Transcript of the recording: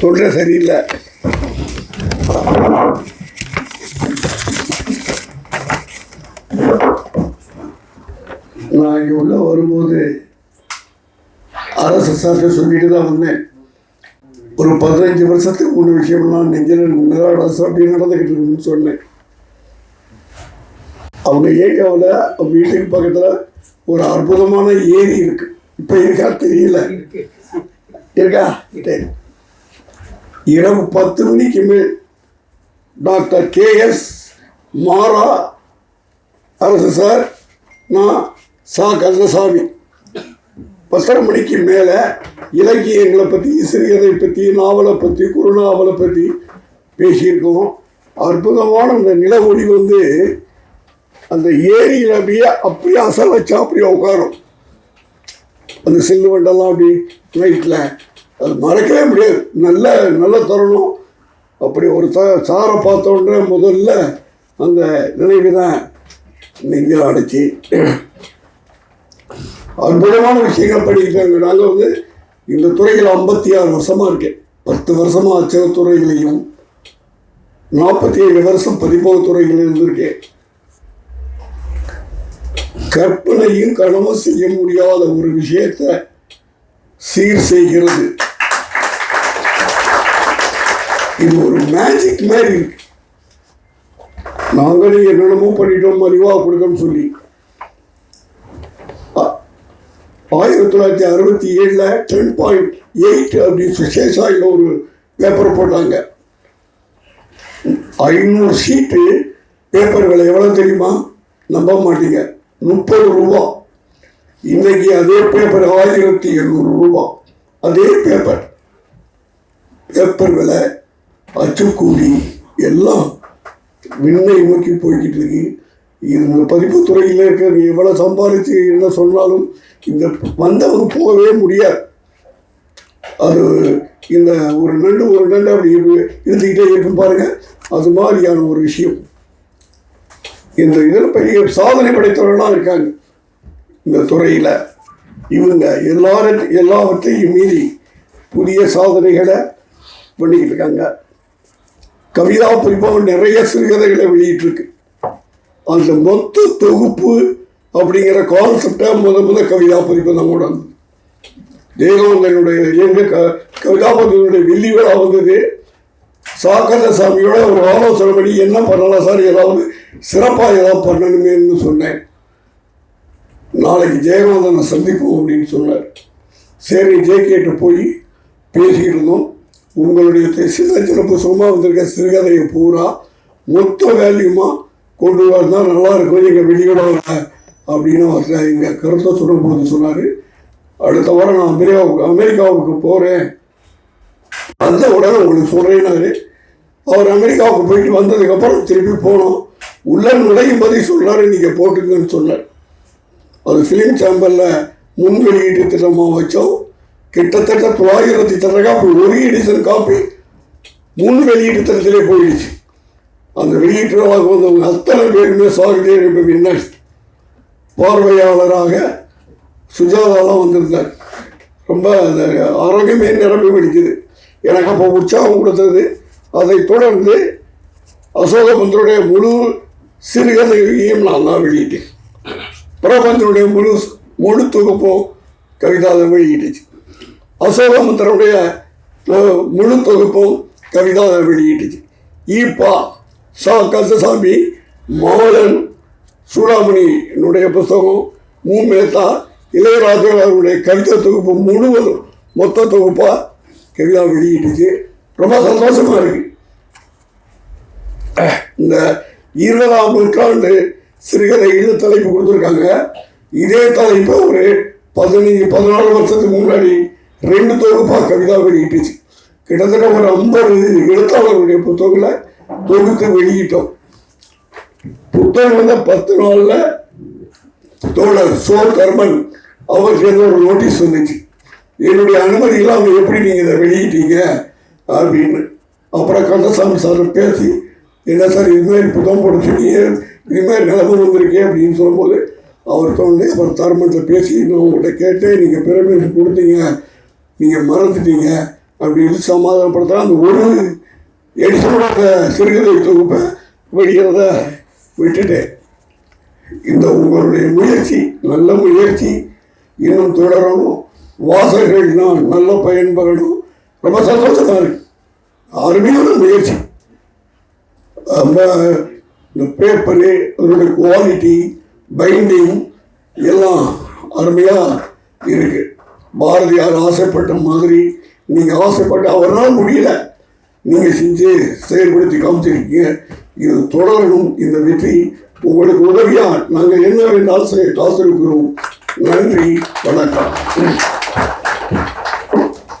தொண்டை சரியில்லை. நான் இங்கே உள்ள வரும்போது அரசு சார்ட்ட சொல்லிட்டு தான் வந்தேன். ஒரு பதினஞ்சு வருஷத்துக்கு முன்ன விஷயம்லாம் நெஞ்சில் நிராடாசம் அப்படி நடந்துக்கிட்டு இருக்குன்னு சொன்னேன். அவங்க ஏரியாவில் வீட்டுக்கு பக்கத்தில் ஒரு அற்புதமான ஏரி இருக்கு. இப்போ இருக்கா? தெரியல. இருக்கா. சரி. இரவு பத்து மணிக்கு மேல் டாக்டர் கேஎஸ் மாரா அரசு சார் நான் சா. கந்தசாமி. பத்தரை மணிக்கு மேலே இலக்கியங்களை பற்றி சிறுகதை பற்றி நாவலை பற்றி குறுநாவலை பற்றி பேசியிருக்கோம். அற்புதமான அந்த நில ஒளி வந்து அந்த ஏரியில் அப்படியே அப்படியே அசல் வச்சா அப்படியே உட்காரும். அந்த சில்லு வண்டெல்லாம் அப்படி நைட்டில் அது மறக்கவே முடியாது. நல்ல நல்ல தருணம். அப்படி ஒரு த சாரை பார்த்தோன்னே முதல்ல அந்த நினைவு தான் நெஞ்சில் அடைச்சி. அற்புதமான விஷயங்கள் படிக்கிறாங்க நாங்கள் வந்து இந்த துறையில் ஐம்பத்தி ஆறு வருஷமாக இருக்கேன் பத்து வருஷமாக அச்சகத்துறைகளையும் நாற்பத்தி ஏழு வருஷம் பதிப்பக துறையில் இருந்திருக்கேன் கற்பனையும் கனவும் செய்ய முடியாத ஒரு விஷயத்தை சீர் செய்கிறது. இது ஒரு மேஜிக் மாதிரி இருக்கு. நாங்களே என்னென்னமோ பண்ணிட்டோம் மலிவா கொடுக்கணும்னு சொல்லி. ஆயிரத்தி தொள்ளாயிரத்தி அறுபத்தி ஏழில் டென் பாயிண்ட் எயிட் அப்படின்னு சேஷாயில் ஒரு பேப்பர் போட்டாங்க. ஐநூறு ஷீட்டு பேப்பர்களை எவ்வளோ தெரியுமா? நம்ப மாட்டீங்க. முப்பது ரூபா. இன்னைக்கு அதே பேப்பர் ஆயிரத்தி எழுநூறு ரூபா. அதே பேப்பர் பேப்பர் விலை அச்சுக்கூலி எல்லாம் விண்ணை நோக்கி போய்கிட்டு இருக்கு. இந்த பதிப்பு துறையில் இருக்கிற எவ்வளோ சம்பாதிச்சு என்ன சொன்னாலும் இந்த வந்தவங்க போகவே முடியாது. அது இந்த ஒரு நண்டு ஒரு நண்டு அப்படி இருந்துக்கிட்டே இருக்கும் பாருங்கள் அது மாதிரியான ஒரு விஷயம். இந்த இதில் பெரிய சாதனை படைத்தவர்களாக இருக்காங்க. இந்த துறையில் இவங்க எல்லாரும் எல்லாவற்றையும் மீறி புதிய சாதனைகளை பண்ணிக்கிட்டு இருக்காங்க. கவிதா பதிப்பகம் நிறைய சிறுகதைகளை வெளியிட்டிருக்கு. அந்த மொத்த தொகுப்பு அப்படிங்கிற கான்செப்டை முத முத கவிதா பதிப்பு நம்ம வந்தது. ஜெயகாந்தனுடைய எங்க க கவிதா பதிவனுடைய வெள்ளி விழா வந்தது. சாக்கந்த சாமியோட ஒரு ஆலோசனை பண்ணி என்ன பண்ணலாம் சார்? ஏதாவது சிறப்பாக ஏதாவது பண்ணணுமேன்னு சொன்னேன். நாளைக்கு ஜெயகாந்தனை சந்திப்போம் அப்படின்னு சொன்னார். சரி ஜேகேட்ட போய் பேசியிருந்தோம் உங்களுடைய தி- சின்ன வந்திருக்க சிறுகதையை பூரா மொத்த வேல்யூமாக கொண்டு வந்தால் நல்லா இருக்கும். எங்கள் வெளியிடாத அப்படின்னு அவர் எங்கள் கருத்தை சொல்லும்போது சொன்னார். அடுத்த வாரம் நான் அமெரிக்காவுக்கு அமெரிக்காவுக்கு போகிறேன் வந்த உடனே உங்களுக்கு சொல்கிறேன்னாரு அவர் அமெரிக்காவுக்கு போயிட்டு வந்ததுக்கப்புறம் திருப்பி போனோம். உள்ள நுழையும் போதே சொல்கிறாரு நீங்கள் போட்டுக்கன்னு சொன்னார். அது ஃபிலிம் சேம்பரில் முன் வெளியீட்டு திட்டமாக வச்சோம். கிட்டத்தட்ட தொள்ளாயிரத்தி சில்லற காப்பி ஒரு எடிஷன் காப்பி முன் வெளியீட்டு திட்டத்திலே போயிடுச்சு. அந்த வெளியீட்டுறவாக வந்தவங்க அத்தனை பேருமே சாகிதே வின்னர் பார்வையாளராக சுஜாதாலாம் வந்திருந்தார். ரொம்ப அந்த ஆரோக்கியமே நிரம்பி பிடிக்குது எனக்கு அப்போ உற்சாகம் கொடுத்தது. அதைத் தொடர்ந்து அசோகமந்தருடைய முழு சிறுகதையையும் நான் தான் வெளியிட்டேன். பிரபஞ்சனுடைய முழு முழு தொகுப்பும் கவிதாவை வெளியிட்டுச்சு. அசோகமந்தருடைய முழு தொகுப்பும் கவிதாவை வெளியிட்டுச்சு. ஈப்பா சா கந்தசாமி மாலன் சூடாமணியினுடைய புஸ்தகம் மு மேத்தா இளையராஜா அவருடைய கவிதை தொகுப்பு முழுவதும் மொத்த தொகுப்பாக கவிதா வெளியிட்டுச்சு ரொம்ப சந்தோஷமாக இருக்கு. இந்த இருபதாம் நூற்றாண்டு சிறுகதைன்னு தலைப்பு கொடுத்துருக்காங்க. இதே தலைப்பை ஒரு பதினஞ்சு பதினாலு வருஷத்துக்கு முன்னாடி ரெண்டு தொகுப்பாக கவிதா வெளியிட்டுச்சு. கிட்டத்தட்ட ஒரு ஐம்பது எழுத்தாளர்களுடைய புத்தகங்களை தொகுத்து வெளியிட்டோம். புத்தகம் வந்த பத்து நாளில் தோழர் சோ கர்மன் அவருக்கு ஏதோ ஒரு நோட்டீஸ் வந்துச்சு. என்னுடைய அனுமதி இல்லாமல் எப்படி நீங்கள் இதை வெளியிட்டீங்க? அப்படின்னு. அப்புறம் கந்தசாமி சார் பேசி என்ன சார் இது மாதிரி புத்தம் போட்டுருக்கீங்க இது மாதிரி அப்படின்னு சொல்லும்போது அவர் சொன்னே அப்புறம் தர்மத்தில் பேசி நான் உங்கள்கிட்ட கேட்டேன் நீங்கள் பிரமிட் கொடுத்தீங்க நீங்கள் மறந்துட்டீங்க அப்படின்னு சமாதானப்படுத்த அந்த ஒரு எடிசனோட சிறுகதை தொகுப்பை வெளியிறத விட்டுட்டேன். இந்த உங்களுடைய முயற்சி நல்ல முயற்சி இன்னும் தொடரணும். வாசகர்கள் நான் நல்ல பயன்பெறணும். ரொம்ப சந்தோஷமா இருக்கு அருமையான முயற்சி. ரொம்ப இந்த பேப்பரு அதனுடைய குவாலிட்டி பைண்டிங் எல்லாம் அருமையாக இருக்கு. பாரதியார் ஆசைப்பட்ட மாதிரி நீங்கள் ஆசைப்பட்டு அவரால் முடியல. நீங்கள் செஞ்சு செயல்படுத்தி காமிச்சிருக்கீங்க. இது தொடரணும் இந்த வெற்றி. உங்களுக்கு உதவியாக நாங்கள் என்ன வேண்டாலும் ஆசை காத்திருக்கிறோம். நன்றி வணக்கம்.